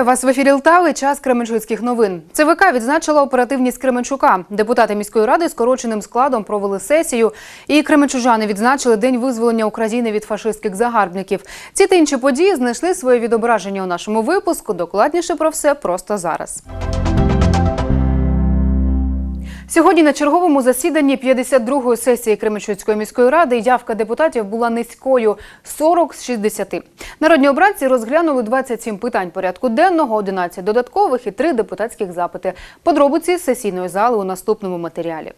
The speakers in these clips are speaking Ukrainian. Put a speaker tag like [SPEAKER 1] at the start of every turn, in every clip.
[SPEAKER 1] Вітаю вас в ефірі Лтави. Час Кременчуцьких новин. ЦВК відзначила оперативність Кременчука. Депутати міської ради скороченим складом провели сесію. І кременчужани відзначили день визволення України від фашистських загарбників. Ці та інші події знайшли своє відображення у нашому випуску. Докладніше про все просто зараз. Сьогодні на черговому засіданні 52-ї сесії Кременчуцької міської ради явка депутатів була низькою 40 з 60. Народні обранці розглянули 27 питань порядку денного, 11 додаткових і 3 депутатських запити. Подробиці сесійної зали у наступному матеріалі.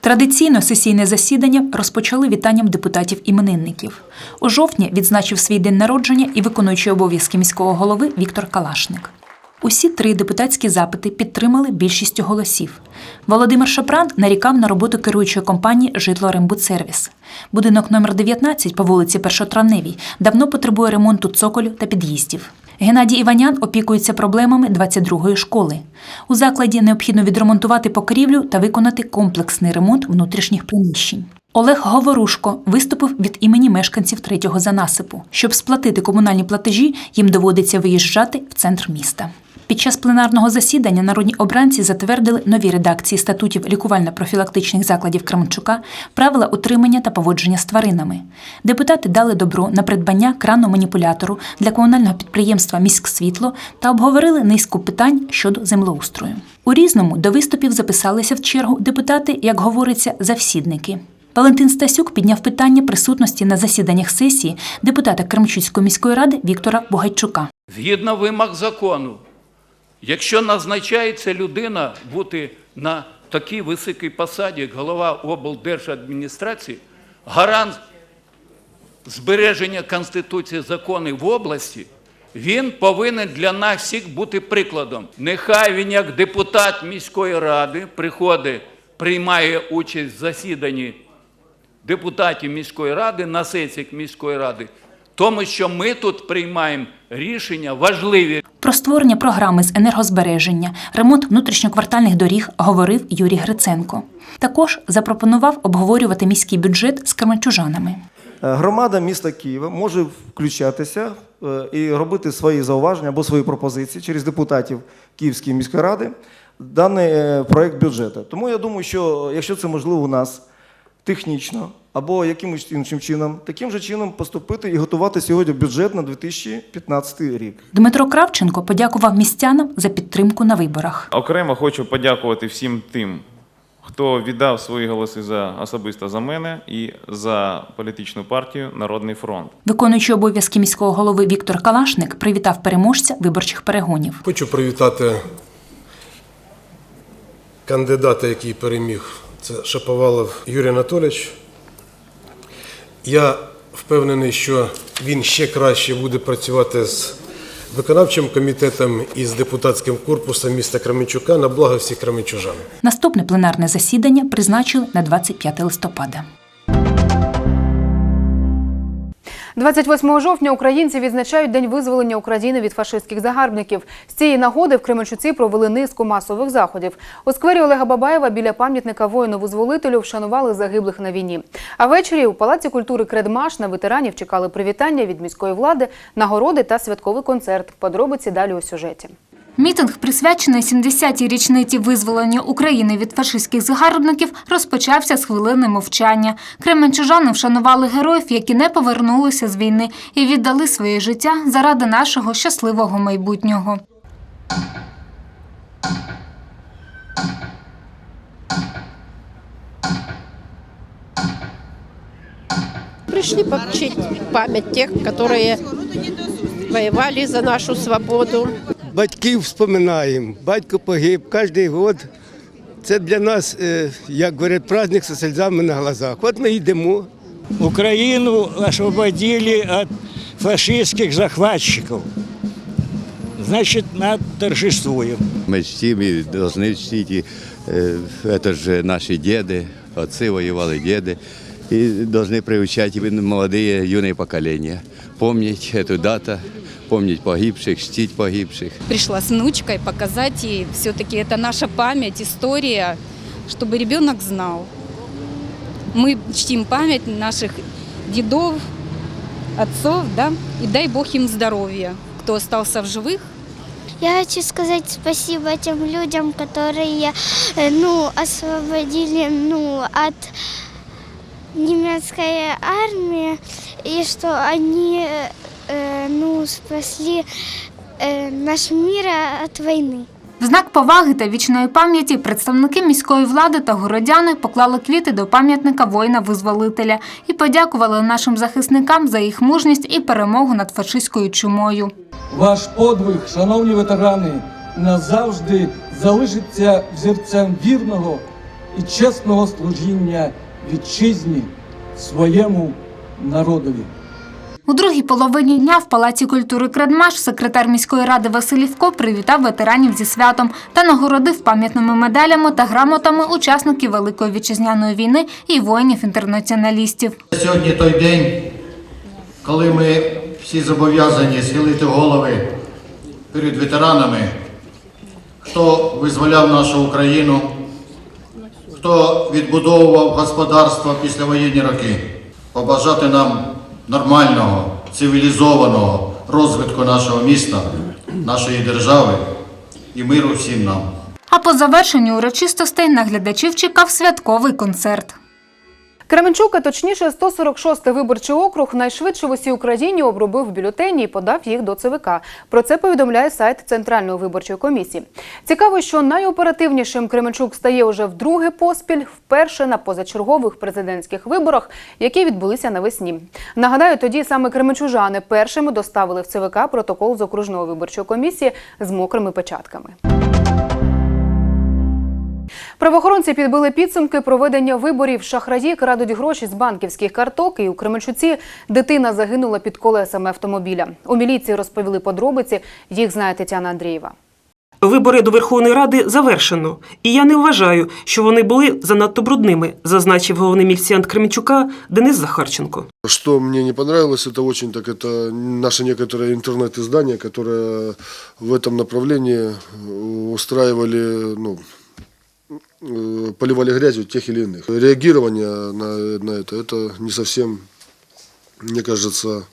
[SPEAKER 2] Традиційно сесійне засідання розпочали вітанням депутатів-іменинників. У жовтні відзначив свій день народження і виконуючий обов'язки міського голови Віктор Калашник. Усі три депутатські запити підтримали більшістю голосів. Володимир Шапран нарікав на роботу керуючої компанії «Житлорембудсервіс». Будинок номер 19 по вулиці Першотравневій давно потребує ремонту цоколю та під'їздів. Геннадій Іванян опікується проблемами 22-ї школи. У закладі необхідно відремонтувати покрівлю та виконати комплексний ремонт внутрішніх приміщень. Олег Говорушко виступив від імені мешканців третього занасипу. Щоб сплатити комунальні платежі, їм доводиться виїжджати в центр міста. Під час пленарного засідання народні обранці затвердили нові редакції статутів лікувально-профілактичних закладів Кременчука, правила утримання та поводження з тваринами. Депутати дали добро на придбання крану маніпулятору для комунального підприємства Міськсвітло та обговорили низку питань щодо землеустрою. У різному до виступів записалися в чергу депутати, як говориться, завсідники. Валентин Стасюк підняв питання присутності на засіданнях сесії депутата Кремчуцької міської ради Віктора Бугайчука.
[SPEAKER 3] Згідно вимог закону, якщо назначається людина бути на такій високій посаді, як голова облдержадміністрації, гарант збереження Конституції законів в області, він повинен для нас всіх бути прикладом. Нехай він, як депутат міської ради, приходить, приймає участь в засіданні депутатів міської ради на сесіях міської ради, тому що ми тут приймаємо рішення важливі.
[SPEAKER 2] Про створення програми з енергозбереження, ремонт внутрішньоквартальних доріг говорив Юрій Гриценко. Також запропонував обговорювати міський бюджет з кременчужанами.
[SPEAKER 4] Е, Громада міста Києва може включатися е, і робити свої зауваження або свої пропозиції через депутатів Київської міської ради даний е, проект бюджету. Тому я думаю, що якщо це можливо у нас технічно або якимось іншим чином, таким же чином поступити і готувати сьогодні бюджет на 2015 рік.
[SPEAKER 2] Дмитро Кравченко подякував містянам за підтримку на виборах.
[SPEAKER 5] Окремо хочу подякувати всім тим, хто віддав свої голоси за особисто за мене і за політичну партію Народний фронт.
[SPEAKER 2] Виконуючий обов'язки міського голови Віктор Калашник привітав переможця виборчих перегонів.
[SPEAKER 6] Хочу привітати кандидата, який переміг. Це Шаповалов Юрій Анатолійович. Я впевнений, що він ще краще буде працювати з виконавчим комітетом і з депутатським корпусом міста Кременчука на благо всіх кременчужан.
[SPEAKER 2] Наступне пленарне засідання призначили на 25 листопада.
[SPEAKER 1] 28 жовтня українці відзначають День визволення України від фашистських загарбників. З цієї нагоди в Кременчуці провели низку масових заходів. У сквері Олега Бабаєва біля пам'ятника воїну-визволителю вшанували загиблих на війні. А ввечері у Палаці культури Кредмаш на ветеранів чекали привітання від міської влади, нагороди та святковий концерт. Подробиці далі у сюжеті.
[SPEAKER 7] Мітинг, присвячений 70-й річниці визволення України від фашистських загарбників, розпочався з хвилини мовчання. Кременчужани вшанували героїв, які не повернулися з війни і віддали своє життя заради нашого щасливого майбутнього.
[SPEAKER 8] Пришли почтить память тех, которые воевали за нашу свободу
[SPEAKER 9] батьків вспоминаємо. Батько погиб кожен год. Це для нас, е, як говорять, праздник зі сльозами на глазах. От ми йдемо.
[SPEAKER 10] Украину освободили от фашистских захватчиков. Значит, над торжествуем.
[SPEAKER 11] Мы чтим и должны чтить. И, э, это же наши деды, отцы воевали, деды. И должны приучать именно молодые, юные поколения. Помнить эту дату, помнить погибших, чтить погибших.
[SPEAKER 12] пришла с внучкой показать ей, все-таки это наша память, история, чтобы ребенок знал. Мы чтим память наших дедов, отцов, да, и дай Бог им здоровья, кто остался в живых.
[SPEAKER 13] Я хочу сказать спасибо тем людям, которые э, ну, освободили ну, от немецкой армии, и что они э, ну, спасли э, наш мир от войны.
[SPEAKER 7] В знак поваги та вічної пам'яті представники міської влади та городяни поклали квіти до пам'ятника воїна-визволителя і подякували нашим захисникам за їх мужність і перемогу над фашистською чумою.
[SPEAKER 14] Ваш подвиг, шановні ветерани, назавжди залишиться взірцем вірного і чесного служіння вітчизні своєму народові.
[SPEAKER 7] У другій половині дня в Палаці культури Кредмаш секретар міської ради Василівко привітав ветеранів зі святом та нагородив пам'ятними медалями та грамотами учасників Великої вітчизняної війни і воїнів-інтернаціоналістів.
[SPEAKER 15] Сьогодні той день, коли ми всі зобов'язані схилити голови перед ветеранами, хто визволяв нашу Україну, хто відбудовував господарство післявоєнні роки, побажати нам нормального, цивілізованого розвитку нашого міста, нашої держави і миру всім нам.
[SPEAKER 7] А по завершенню урочистостей наглядачів чекав святковий концерт.
[SPEAKER 1] Кременчук, а точніше 146-й виборчий округ, найшвидше в усій Україні обробив бюлетені і подав їх до ЦВК. Про це повідомляє сайт Центральної виборчої комісії. Цікаво, що найоперативнішим Кременчук стає уже вдруге поспіль, вперше на позачергових президентських виборах, які відбулися навесні. Нагадаю, тоді саме кременчужани першими доставили в ЦВК протокол з окружної виборчої комісії з мокрими печатками. Правоохоронці підбили підсумки проведення виборів. Шахраї крадуть гроші з банківських карток. І у Кременчуці дитина загинула під колесами автомобіля. У міліції розповіли подробиці. Їх знає Тетяна Андрієва.
[SPEAKER 16] Вибори до Верховної Ради завершено, і я не вважаю, що вони були занадто брудними, зазначив головний міліціант Кременчука Денис Захарченко.
[SPEAKER 17] Что мне не понравилось, это очень так, это наше некоторое интернет-издание, которое в этом направлении устраивали, ну, э, поливали грязью тех или иных. Реагирование на, на это, это не совсем, мне кажется,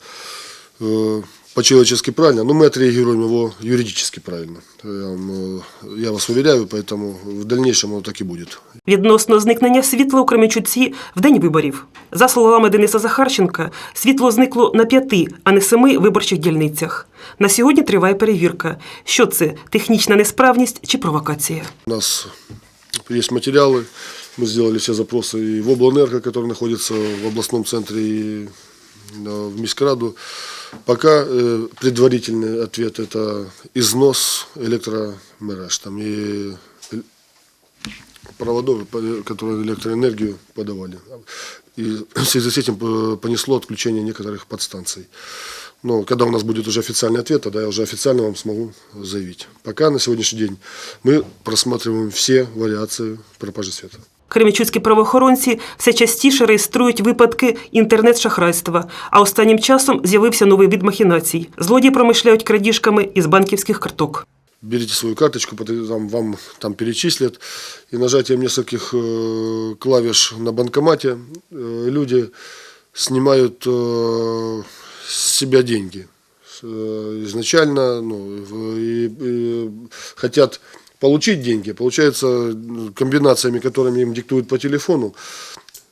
[SPEAKER 17] э, по-человечески правильно, но мы отреагируем его юридически правильно. Я, вам, э, я вас уверяю, поэтому в дальнейшем оно так и будет.
[SPEAKER 16] Відносно зникнення світла у Кременчуці в день виборів. За словами Дениса Захарченка, світло зникло на п'яти, а не семи виборчих дільницях. На сьогодні триває перевірка. Що це технічна несправність чи провокація?
[SPEAKER 17] У нас есть материалы, мы сделали все запросы и в облэнерго, который находится в областном центре, и в Мискраду. Пока э, предварительный ответ – это износ электромереж там, и проводов, которые электроэнергию подавали. И в связи с этим э, понесло отключение некоторых подстанций. Но когда у нас будет уже официальный ответ, тогда я уже официально вам смогу заявить. Пока на сегодняшний день мы просматриваем все вариации пропажи света.
[SPEAKER 16] Кременчуцькі правоохоронці все частіше реєструють випадки інтернет-шахрайства, а останнім часом з'явився новий вид махінацій. Злодії промишляють крадіжками із банківських карток.
[SPEAKER 17] Берите свою карточку, потом там, вам там перечислят, и нажатием нескольких э, клавиш на банкомате э, люди снимают э, с себя деньги. Э, изначально ну, и, и хотят получить деньги, получается комбинациями, которыми им диктуют по телефону,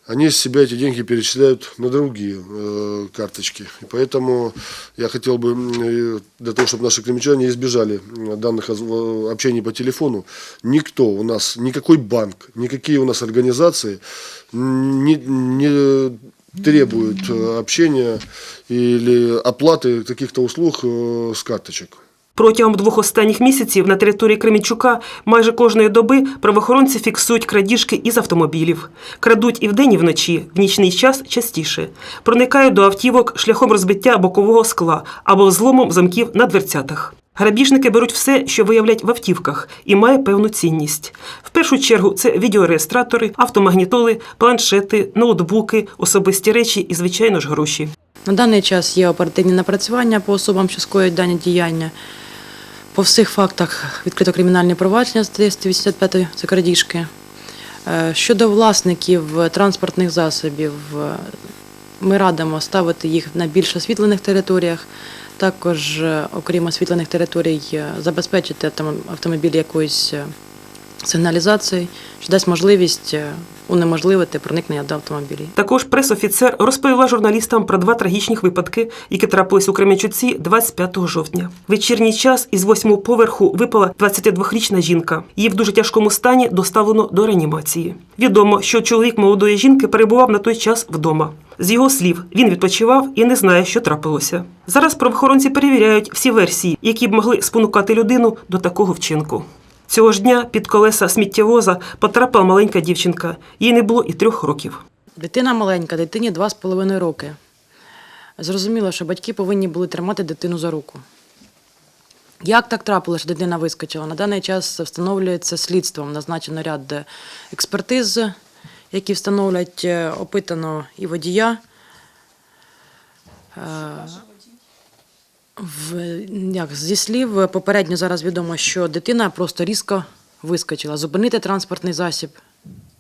[SPEAKER 17] они с себя эти деньги перечисляют на другие э, карточки. И поэтому я хотел бы, э, для того, чтобы наши кремчане избежали данных общений по телефону, никто у нас, никакой банк, никакие у нас организации не, не требуют э, общения или оплаты каких-то услуг э, с карточек.
[SPEAKER 16] Протягом двох останніх місяців на території Кремінчука майже кожної доби правоохоронці фіксують крадіжки із автомобілів. Крадуть і вдень, і вночі, в нічний час частіше. Проникають до автівок шляхом розбиття бокового скла або взломом замків на дверцятах. Грабіжники беруть все, що виявлять в автівках, і має певну цінність. В першу чергу це відеореєстратори, автомагнітоли, планшети, ноутбуки, особисті речі і, звичайно ж, гроші.
[SPEAKER 18] На даний час є оперативні напрацювання по особам, що скоюють дані діяння. По всіх фактах відкрито кримінальне провадження з 285 це крадіжки. Щодо власників транспортних засобів, е, ми радимо ставити їх на більш освітлених територіях Також, е, окрім освітлених територій, е, забезпечити автом- автомобіль якоюсь е, сигналізацією, що дасть можливість унеможливити проникнення до автомобілів.
[SPEAKER 16] Також пресофіцер розповіла журналістам про два трагічних випадки, які трапились у Кременчуці 25 жовтня. Вечірній час із восьмого поверху випала 22-річна жінка. Її в дуже тяжкому стані доставлено до реанімації. Відомо, що чоловік молодої жінки перебував на той час вдома. З його слів, він відпочивав і не знає, що трапилося. Зараз правоохоронці перевіряють всі версії, які б могли спонукати людину до такого вчинку. Цього ж дня під колеса сміттєвоза потрапила маленька дівчинка. Їй не було і трьох років.
[SPEAKER 18] Дитина маленька, дитині два з половиною роки. Зрозуміло, що батьки повинні були тримати дитину за руку. Як так трапилося, що дитина вискочила? На даний час встановлюється слідством. Назначено ряд експертиз, які встановлять е, опитано і водія. Е, В, як, зі слів, попередньо зараз відомо, що дитина просто різко вискочила. Зупинити транспортний засіб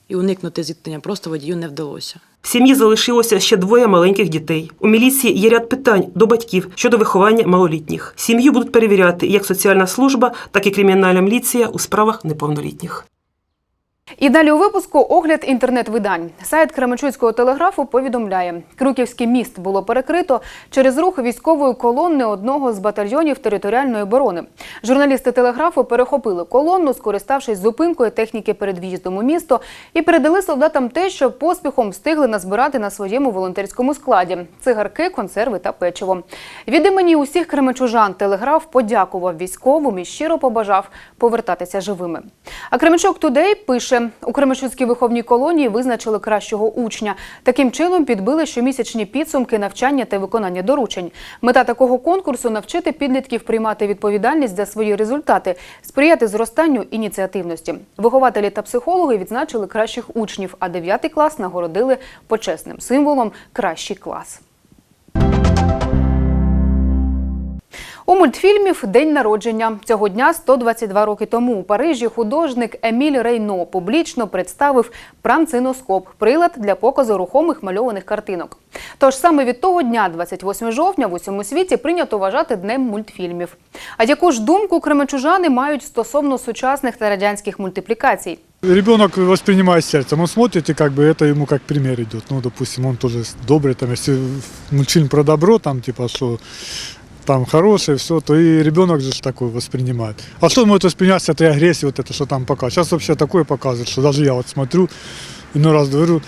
[SPEAKER 18] і уникнути зіткнення просто водію не вдалося.
[SPEAKER 16] В сім'ї залишилося ще двоє маленьких дітей. У міліції є ряд питань до батьків щодо виховання малолітніх. Сім'ю будуть перевіряти як соціальна служба, так і кримінальна міліція у справах неповнолітніх.
[SPEAKER 1] І далі у випуску огляд інтернет-видань. Сайт Кременчуцького телеграфу повідомляє, Крюківський міст було перекрито через рух військової колонни одного з батальйонів територіальної оборони. Журналісти телеграфу перехопили колонну, скориставшись зупинкою техніки перед в'їздом у місто, і передали солдатам те, що поспіхом встигли назбирати на своєму волонтерському складі: цигарки, консерви та печиво. Від імені усіх кременчужан телеграф подякував військовим і щиро побажав повертатися живими. А Кременчук Тудей пише: у Кременчуцькій виховній колонії визначили кращого учня. Таким чином підбили щомісячні підсумки навчання та виконання доручень. Мета такого конкурсу навчити підлітків приймати відповідальність за свої результати, сприяти зростанню ініціативності. Вихователі та психологи відзначили кращих учнів, а 9 клас нагородили почесним символом кращий клас. У мультфільмів День народження цього дня 122 роки тому у Парижі художник Еміль Рейно публічно представив пранциноскоп – прилад для показу рухомих мальованих картинок. Тож саме від того дня, 28 жовтня, в усьому світі прийнято вважати днем мультфільмів. А яку ж думку кременчужани мають стосовно сучасних та радянських мультиплікацій?
[SPEAKER 19] Ребенок воспринимает сердцем, он смотрит, и как бы это ему как пример идет. Ну, допустим, он тоже добрый, там, если мультфильм про добро, там, типа, что там хорошее, все, то и ребенок же ж такой воспринимает. А что может воспринимать с этой агрессией, вот это, что там показывают? Сейчас вообще такое показывают, что даже я вот смотрю, иной раз говорю,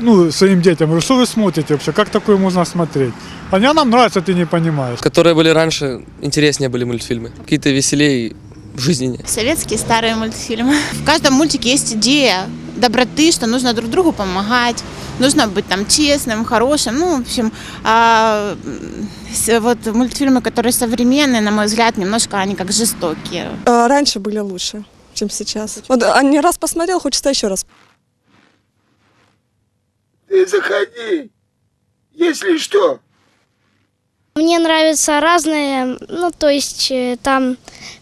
[SPEAKER 19] ну, своим детям, говорю, что вы смотрите вообще, как такое можно смотреть? А не, нам нравится, ты не понимаешь.
[SPEAKER 20] Которые были раньше, интереснее были мультфильмы. Какие-то веселее и жизненнее.
[SPEAKER 21] Советские старые мультфильмы. В каждом мультике есть идея доброты, что нужно друг другу помогать, нужно быть там честным, хорошим. Ну, в общем, а, вот мультфильмы, которые современные, на мой взгляд, немножко они как жестокие.
[SPEAKER 22] А, Раньше были лучше, чем сейчас. Вот один раз посмотрел, хочется еще раз.
[SPEAKER 23] Ты заходи, если что.
[SPEAKER 13] Мне нравятся разные, ну, то есть э, там,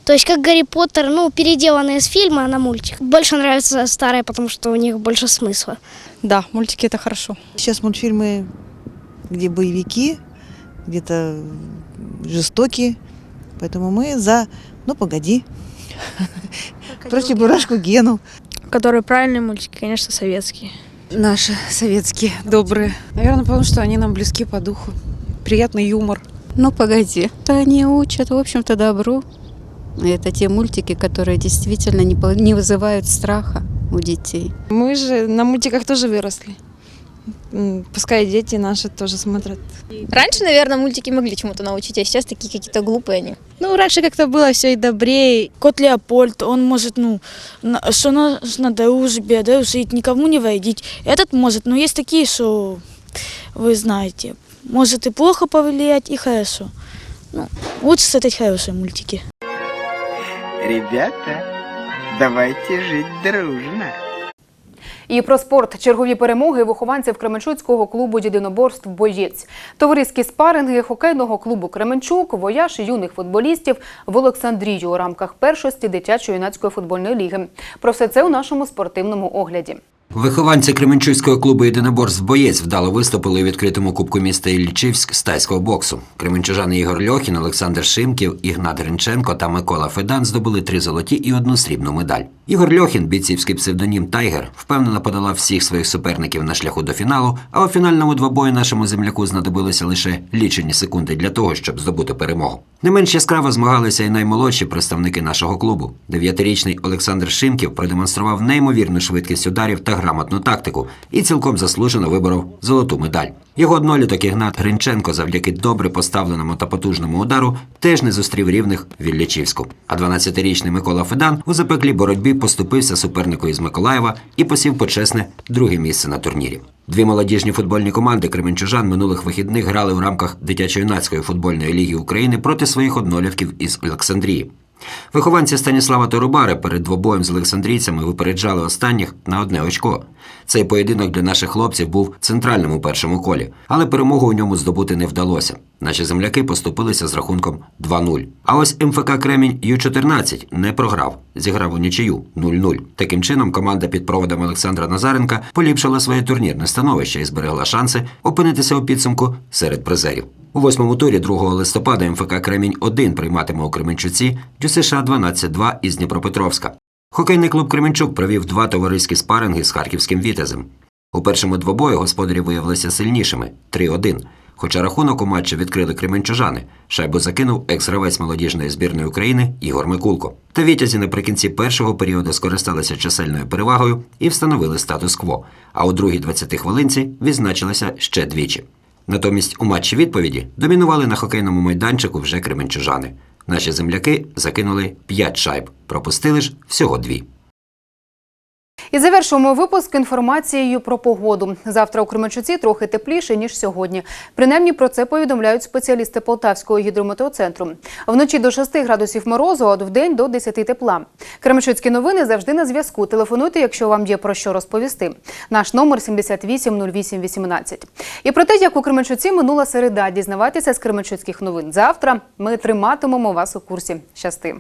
[SPEAKER 13] то есть как Гарри Поттер, ну, переделанные с фильма на мультик. Больше нравятся старые, потому что у них больше смысла.
[SPEAKER 24] Да, мультики это хорошо. Сейчас мультфильмы, где боевики, где-то жестокие. Поэтому мы за «Ну, погоди». Против Бурашку Гену.
[SPEAKER 25] Которые правильные мультики, конечно, советские.
[SPEAKER 26] Наши советские, добрые. Наверное, потому что они нам близки по духу. Приятный юмор.
[SPEAKER 27] Ну, погоди. Они учат, в общем-то, добру. Это те мультики, которые действительно не, не вызывают страха у детей.
[SPEAKER 25] Мы же на мультиках тоже выросли. Пускай дети наши тоже смотрят.
[SPEAKER 28] Раньше, наверное, мультики могли чему-то научить, а сейчас такие какие-то глупые они.
[SPEAKER 25] Ну, раньше как-то было все и добрее. Кот Леопольд, он может, ну, на- что нужно дружбе, дружить, никому не вредить. Этот может, но есть такие, что, вы знаете, может и плохо повлиять, и хорошо. Ну, лучше смотреть хорошие мультики.
[SPEAKER 29] Ребята, давайте жить дружно.
[SPEAKER 1] І про спорт чергові перемоги вихованців Кременчуцького клубу єдиноборств Боєць. Товариські спаринги хокейного клубу Кременчук, вояж юних футболістів в Олександрію у рамках першості дитячо-юнацької футбольної ліги. Про все це у нашому спортивному огляді.
[SPEAKER 30] Вихованці Кременчуцького клубу єдиноборств боєць вдало виступили у відкритому кубку міста Іллічівськ з тайського боксу. Кременчужани Ігор Льохін, Олександр Шимків, Ігнат Гринченко та Микола Федан здобули три золоті і одну срібну медаль. Ігор Льохін, бійцівський псевдонім Тайгер, впевнено подолав всіх своїх суперників на шляху до фіналу. А у фінальному двобої нашому земляку знадобилося лише лічені секунди для того, щоб здобути перемогу. Не менш яскраво змагалися і наймолодші представники нашого клубу. Дев'ятирічний Олександр Шимків продемонстрував неймовірну швидкість ударів та грамотну тактику і цілком заслужено виборов золоту медаль. Його одноліток Ігнат Гринченко завдяки добре поставленому та потужному удару теж не зустрів рівних в Іллічівську. А 12-річний Микола Федан у запеклій боротьбі поступився супернику із Миколаєва і посів почесне друге місце на турнірі. Дві молодіжні футбольні команди Кременчужан минулих вихідних грали у рамках дитячо-юнацької футбольної ліги України проти своїх однолітків із Олександрії. Вихованці Станіслава Торубари перед двобоєм з олександрійцями випереджали останніх на одне очко. Цей поєдинок для наших хлопців був центральним у першому колі, але перемогу у ньому здобути не вдалося. Наші земляки поступилися з рахунком 2-0. А ось МФК Кремінь Ю-14 не програв, зіграв у нічию 0-0. Таким чином, команда під проводом Олександра Назаренка поліпшила своє турнірне становище і зберегла шанси опинитися у підсумку серед призерів. У восьмому турі 2 листопада МФК Кремінь 1 прийматиме у Кременчуці ДЮСШ 12-2 із Дніпропетровська. Хокейний клуб Кременчук провів два товариські спаринги з харківським вітязем. У першому двобої господарі виявилися сильнішими 3-1. Хоча рахунок у матчі відкрили кременчужани, шайбу закинув екс-гравець молодіжної збірної України Ігор Микулко. Та вітязі наприкінці першого періоду скористалися чисельною перевагою і встановили статус-кво. А у другій 20 хвилинці відзначилися ще двічі. Натомість у матчі відповіді домінували на хокейному майданчику вже кременчужани. Наші земляки закинули 5 шайб, пропустили ж всього дві.
[SPEAKER 1] І завершуємо випуск інформацією про погоду. Завтра у Кременчуці трохи тепліше ніж сьогодні. Принаймні про це повідомляють спеціалісти Полтавського гідрометеоцентру. Вночі до 6 градусів морозу, а вдень до 10 тепла. Кременчуцькі новини завжди на зв'язку. Телефонуйте, якщо вам є про що розповісти. Наш номер 78 08 18. І про те, як у Кременчуці минула середа. Дізнавайтеся з Кременчуцьких новин. Завтра ми триматимемо вас у курсі. Щасти.